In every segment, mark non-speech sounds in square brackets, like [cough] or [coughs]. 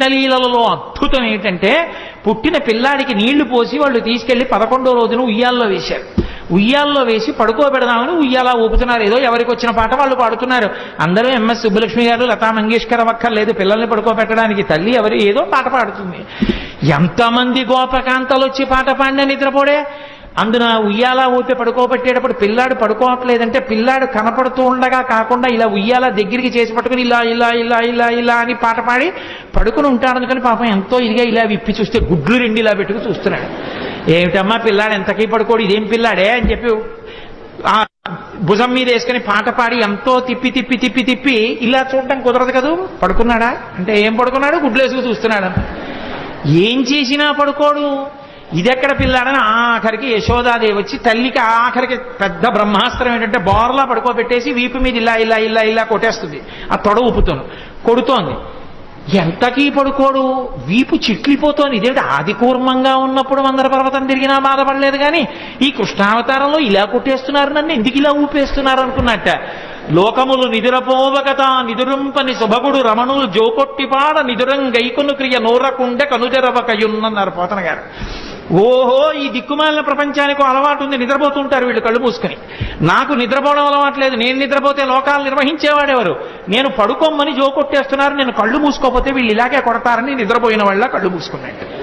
కృష్ణలీలలో అద్భుతం ఏంటంటే పుట్టిన పిల్లాడికి నీళ్ళు పోసి వాళ్ళు తీసుకెళ్ళి పదకొండో రోజున ఉయ్యాల్లో వేశారు. ఉయ్యాల్లో వేసి పడుకోబెడదామని ఉయ్యాలా ఊపుతున్నారు. ఏదో ఎవరికి వచ్చిన పాట వాళ్ళు పాడుతున్నారు. అందరూ ఎంఎస్ సుబ్బలక్ష్మి గారు లతా మంగేష్కర్ అక్కర్లేదు. పిల్లల్ని పడుకోబెట్టడానికి తల్లి ఎవరు ఏదో పాట పాడుతుంది. ఎంతమంది గోపకాంతలు వచ్చి పాట పాడిన నిద్రపోడే? అందున ఉయ్యాల ఊపి పడుకోబెట్టేటప్పుడు పిల్లాడు పడుకోవట్లేదంటే పిల్లాడు కనపడుతూ ఉండగా కాకుండా ఇలా ఉయ్యాల దగ్గరికి చేసి పట్టుకుని ఇలా ఇలా ఇలా ఇలా ఇలా అని పాట పాడి పడుకుని ఉంటాడు అనుకుని పాపం ఎంతో ఇదిగా ఇలా విప్పి చూస్తే గుడ్లు రెండు ఇలా పెట్టుకు చూస్తున్నాడు. ఏమిటమ్మా పిల్లాడు ఎంతకీ పడుకోడు? ఇదేం పిల్లాడే అని చెప్పి ఆ భుజం మీద వేసుకుని పాట పాడి ఎంతో తిప్పి తిప్పి తిప్పి తిప్పి ఇలా చూడటం కుదరదు కదూ? పడుకున్నాడా? అంటే ఏం పడుకున్నాడు? గుడ్లేసుకు చూస్తున్నాడు. ఏం చేసినా పడుకోడు. ఇదెక్కడ పిల్లాడని ఆఖరికి యశోదాదేవి వచ్చి తల్లికి ఆఖరికి పెద్ద బ్రహ్మాస్త్రం ఏంటంటే బోర్లా పడుకోబెట్టేసి వీపు మీద ఇలా ఇలా ఇలా ఇలా కొట్టేస్తుంది. ఆ తొడ ఊపుతోను. కొడుతోంది. ఎంతకీ పడుకోడు? వీపు చిట్లిపోతోంది. ఇదేమిటి ఆది కూర్మంగా ఉన్నప్పుడు మందర పర్వతం తిరిగినా బాధపడలేదు కానీ ఈ కృష్ణావతారంలో ఇలా కొట్టేస్తున్నారు నన్ను. ఎందుకు ఇలా ఊపేస్తున్నారు అనుకున్నట్ట? లోకములు నిదురపోవగత నిదురుంపని శుభగుడు రమణులు జోకొట్టిపాడ నిదురం గైకును క్రియ నూరకుండె కనుజరవకయున్నన్నారు పోతన గారు. ఓహో ఈ దిక్కుమాలిన ప్రపంచానికి అలవాటు ఉంది నిద్రపోతుంటారు వీళ్ళు కళ్ళు మూసుకొని. నాకు నిద్రపోవడం అలవాటు లేదు నేను నిద్రపోతే లోకాలు నిర్వహించేవాడెవరు? నేను పడుకోమని జో కొట్టేస్తున్నారు నేను కళ్ళు మూసుకోపోతే వీళ్ళు ఇలాగే కొడతారని నిద్రపోయిన వాళ్ళ కళ్ళు మూసుకున్నాడు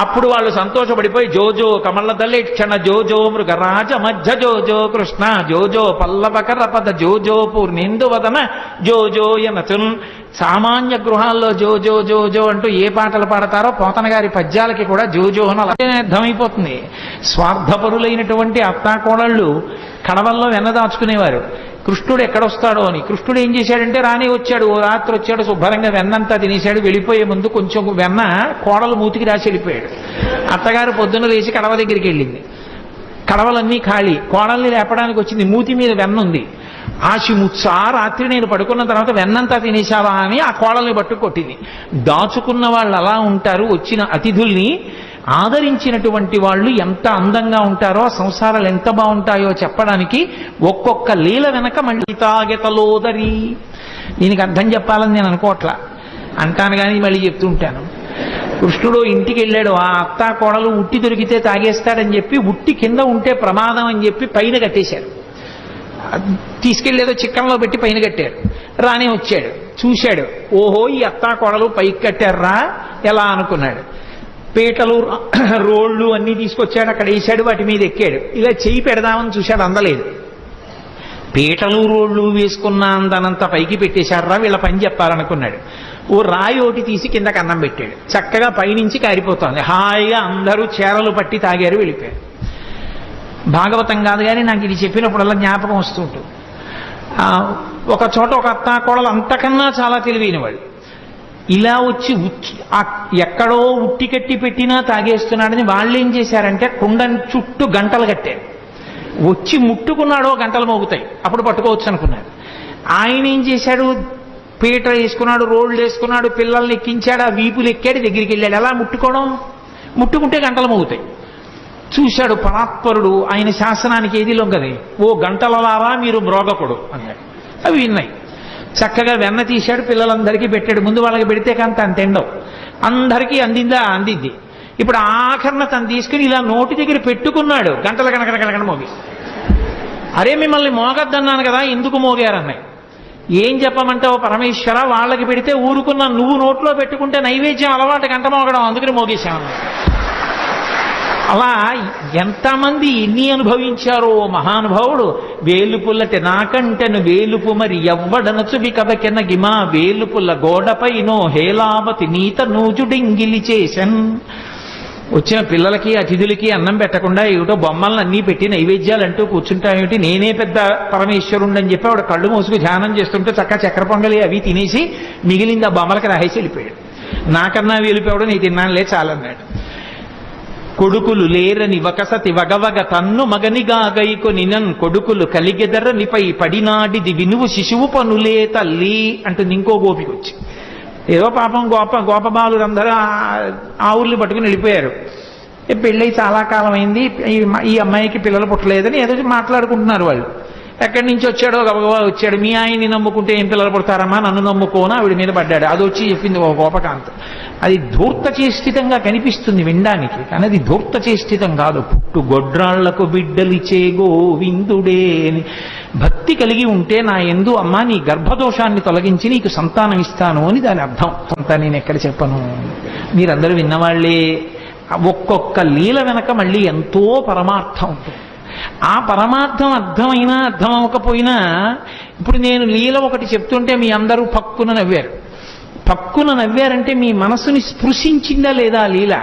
అప్పుడు వాళ్ళు సంతోషపడిపోయి జోజో కమల దళిక్షణ జోజో మృగరాజ మధ్య జోజో కృష్ణ జోజో పల్లవకర పద జోజో పూర్ణేందు వదన జోజో యనచున్. సామాన్య గృహాల్లో జో జో అంటూ ఏ పాటలు పాడతారో పోతన గారి పద్యాలకి కూడా జోజో అని అలాగే అర్థమైపోతుంది. స్వార్థపరులైనటువంటి అత్తాకోడళ్ళు కడవల్లో వెన్నదాచుకునేవారు కృష్ణుడు ఎక్కడొస్తాడో అని. కృష్ణుడు ఏం చేశాడంటే రానే వచ్చాడు. ఓ రాత్రి వచ్చాడు శుభ్రంగా వెన్నంతా తినేశాడు. వెళ్ళిపోయే ముందు కొంచెం వెన్న కోడలు మూతికి రాసి వెళ్ళిపోయాడు. అత్తగారు పొద్దున్న లేచి కడవ దగ్గరికి వెళ్ళింది. కడవలన్నీ ఖాళీ. కోడల్ని లేపడానికి వచ్చింది. మూతి మీద వెన్న ఉంది. ఆశి ముచ్చా రాత్రి నేను పడుకున్న తర్వాత వెన్నంతా తినేశావా అని ఆ కోడల్ని పట్టు కొట్టింది దాచుకున్న వాళ్ళు అలా ఉంటారు వచ్చిన అతిథుల్ని ఆదరించినటువంటి వాళ్ళు ఎంత అందంగా ఉంటారో ఆ సంసారాలు ఎంత బాగుంటాయో చెప్పడానికి ఒక్కొక్క లీల వెనక మళ్ళీ తాగెతలోదరి దీనికి అర్థం చెప్పాలని నేను అనుకోవట్లా. అంటాను కానీ మళ్ళీ చెప్తుంటాను కృష్ణుడు ఇంటికి వెళ్ళాడు. ఆ అత్త కోడలు ఉట్టి దొరికితే తాగేస్తాడని చెప్పి ఉట్టి కింద ఉంటే ప్రమాదం అని చెప్పి పైన కట్టేశారు తీసుకెళ్ళేదో చిక్కంలో పెట్టి పైన కట్టారు రానే వచ్చాడు. చూశాడు. ఓహో ఈ అత్తా కోడలు పైకి కట్టారా? ఎలా అనుకున్నాడు. పీటలు [coughs] రోళ్ళు అన్నీ తీసుకొచ్చాడు అక్కడ వేసాడు వాటి మీద ఎక్కాడు. ఇలా చేయి పెడదామని చూశాడు అందలేదు. పీటలు రోళ్ళు వేసుకున్న అందనంత పైకి పెట్టేశారా వీళ్ళ పని చెప్పాలనుకున్నాడు. ఓ రాయి ఒకటి తీసి కిందకి అన్నం పెట్టాడు. చక్కగా పైనుంచి కారిపోతోంది. హాయిగా అందరూ చీరలు పట్టి తాగారు వెళ్ళిపోయారు. భాగవతం కాదు కానీ నాకు ఇది చెప్పినప్పుడల్లా జ్ఞాపకం వస్తుంటుంది ఒక చోట ఒక అత్త కోడలు అంతకన్నా చాలా తెలివైన వాళ్ళు ఇలా వచ్చి ఉచ్చి- ఎక్కడో ఉట్టి కట్టి పెట్టినా తాగేస్తున్నాడని వాళ్ళు ఏం చేశారంటే కుండని చుట్టూ గంటలు కట్టారు. వచ్చి ముట్టుకున్నాడో గంటలు మోగుతాయి. అప్పుడు పట్టుకోవచ్చు అనుకున్నారు. ఆయన ఏం చేశాడు? పీట వేసుకున్నాడు రోడ్లు వేసుకున్నాడు పిల్లల్ని ఎక్కించాడు ఆ వీపులు ఎక్కాడు దగ్గరికి వెళ్ళాడు. ఎలా ముట్టుకోవడం? ముట్టుకుంటే గంటలు మోగుతాయి. చూశాడు పరాత్పరుడు ఆయన శాసనానికి ఏది లొంగది? ఓ గంటలలారా మీరు మ్రోగకుడు అన్నాడు. అవి విన్నాయి. చక్కగా వెన్న తీశాడు పిల్లలందరికీ పెట్టాడు. ముందు వాళ్ళకి పెడితే కానీ తను తిండవు. అందరికీ అందిందా? అందింది ఇప్పుడు ఆఖరణ తను తీసుకుని ఇలా నోటి దగ్గర పెట్టుకున్నాడు. గంటల కనక కనకన మోగి. అరే మిమ్మల్ని మోగద్దన్నాను కదా ఎందుకు మోగారన్నాయి? ఏం చెప్పమంటావు పరమేశ్వర? వాళ్ళకి పెడితే ఊరుకున్న నువ్వు నోట్లో పెట్టుకుంటే నైవేద్యం అలవాటు గంట మోగడం అందుకని మోగేశాను అలా ఎంతమంది ఎన్ని అనుభవించారో మహానుభావుడు వేలుపుల్లటి నాకంటెను వేలుపు మరి ఎవ్వడనచువి కదకెన గిమా వేలుపుల్ల గోడపైనో హేలావతి నీత నూజుడింగిలి చేసన్ వచ్చిన పిల్లలకి అతిథులకి అన్నం పెట్టకుండా ఏమిటో బొమ్మలను అన్నీ పెట్టి నైవేద్యాలు అంటూ కూర్చుంటామేమిటి నేనే పెద్ద పరమేశ్వరుండని చెప్పి ఆవిడ కళ్ళు మూసుకు ధ్యానం చేస్తుంటే చక్క చక్ర పొంగలి అవి తినేసి మిగిలింది ఆ బొమ్మలకి రాహేసి వెళ్ళిపోయాడు. నాకన్నా వెళ్ళిపోవడం నీ తిన్నానులే చాలన్నాడు. కొడుకులు లేరని వకసతి వగవగ తన్ను మగనిగా గైకొని నన్ కొడుకులు కలిగెదరనిపై పడినాడిది వినువు శిశువు పనులే తల్లి అంటుంది ఇంకో గోపికొచ్చి. ఏదో పాపం గోప గోపబాలురందరూ ఆ- ఆవుల్ని ఊర్లు పట్టుకుని వెళ్ళిపోయారు. పెళ్ళై చాలా కాలం అయింది ఈ ఈ అమ్మాయికి పిల్లలు పుట్టలేదని ఏదో మాట్లాడుకుంటున్నారు వాళ్ళు. ఎక్కడి నుంచి వచ్చాడో గబగబా వచ్చాడు. మీ ఆయన్ని నమ్ముకుంటే ఏం పిల్లలు పడతారమ్మా? నన్ను నమ్ముకోను? ఆవిడ మీద పడ్డాడు. అది వచ్చి చెప్పింది ఒక గోపకాంత అది ధూర్త చేష్టితంగా కనిపిస్తుంది వినడానికి కానీ అది ధూర్త చేష్టితం కాదు. పుట్టు గొడ్రాళ్ళకు బిడ్డలిచే గోవిందుడే అని. భక్తి కలిగి ఉంటే నా ఎందు అమ్మా నీ గర్భదోషాన్ని తొలగించి నీకు సంతానం ఇస్తాను అని దాని అర్థం. అంతా నేను ఎక్కడ చెప్పను. మీరందరూ విన్నవాళ్ళే. ఒక్కొక్క లీల వెనక మళ్ళీ ఎంతో పరమార్థం ఉంటుంది. ఆ పరమార్థం అర్థమైనా అర్థం అవ్వకపోయినా ఇప్పుడు నేను లీల ఒకటి చెప్తుంటే మీ అందరూ పక్కున నవ్వారు. పక్కున నవ్వారంటే మీ మనసుని స్పృశించిందా లేదా లీల?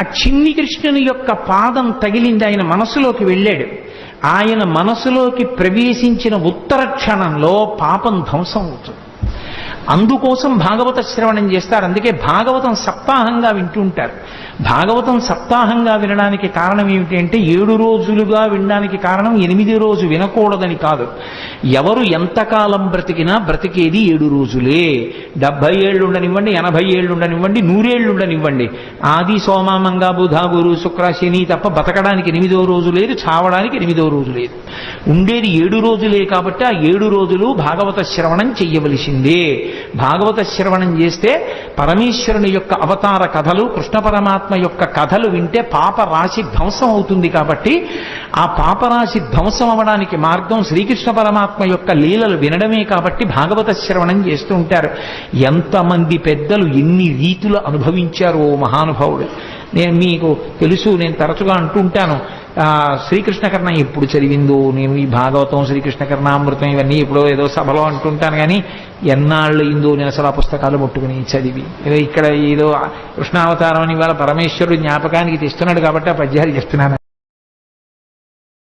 ఆ చిన్ని కృష్ణుని యొక్క పాదం తగిలింది ఆయన మనసులోకి వెళ్ళాడు. ఆయన మనసులోకి ప్రవేశించిన ఉత్తర క్షణంలో పాపం ధ్వంసం అవుతుంది. అందుకోసం భాగవత శ్రవణం చేస్తారు. అందుకే భాగవతం సప్తాహంగా వింటుంటారు భాగవతం సప్తాహంగా వినడానికి కారణం ఏమిటి అంటే ఏడు రోజులుగా వినడానికి కారణం ఎనిమిది రోజు వినకూడదని కాదు. ఎవరు ఎంతకాలం బ్రతికినా బ్రతికేది ఏడు రోజులే. డెబ్బై ఏళ్ళు ఉండనివ్వండి ఎనభై ఏళ్ళు ఉండనివ్వండి నూరేళ్ళు ఉండనివ్వండి. ఆది సోమ మంగ బుధ గురు శుక్ర శని తప్ప బతకడానికి ఎనిమిదో రోజు లేదు చావడానికి ఎనిమిదో రోజు లేదు. ఉండేది ఏడు రోజులే కాబట్టి ఆ ఏడు రోజులు భాగవత శ్రవణం చెయ్యవలసిందే. భాగవత శ్రవణం చేస్తే పరమేశ్వరుని యొక్క అవతార కథలు కృష్ణ పరమాత్మ యొక్క కథలు వింటే పాప రాశి ధ్వంసం అవుతుంది కాబట్టి ఆ పాపరాశి ధ్వంసం అవడానికి మార్గం శ్రీకృష్ణ పరమాత్మ యొక్క లీలలు వినడమే కాబట్టి భాగవత శ్రవణం చేస్తూ ఉంటారు. ఎంతమంది పెద్దలు ఎన్ని రీతులు అనుభవించారు ఓ మహానుభావుడు. నేను మీకు తెలుసు నేను తరచుగా అంటుంటాను ఆ శ్రీకృష్ణ కర్ణ ఎప్పుడు చదివిందో నేను ఈ భాగవతం శ్రీకృష్ణ కర్ణామృతం ఇవన్నీ ఎప్పుడో ఏదో సభలో అంటుంటాను కానీ ఎన్నాళ్ళు ఇందో నేను అసలు ఆ పుస్తకాలు ముట్టుకుని చదివి. ఏదో ఇక్కడ ఏదో కృష్ణావతారం అని ఇవాళ పరమేశ్వరుడు జ్ఞాపకానికి తెస్తున్నాడు కాబట్టి ఆ పద్యాలు చెప్తున్నాను.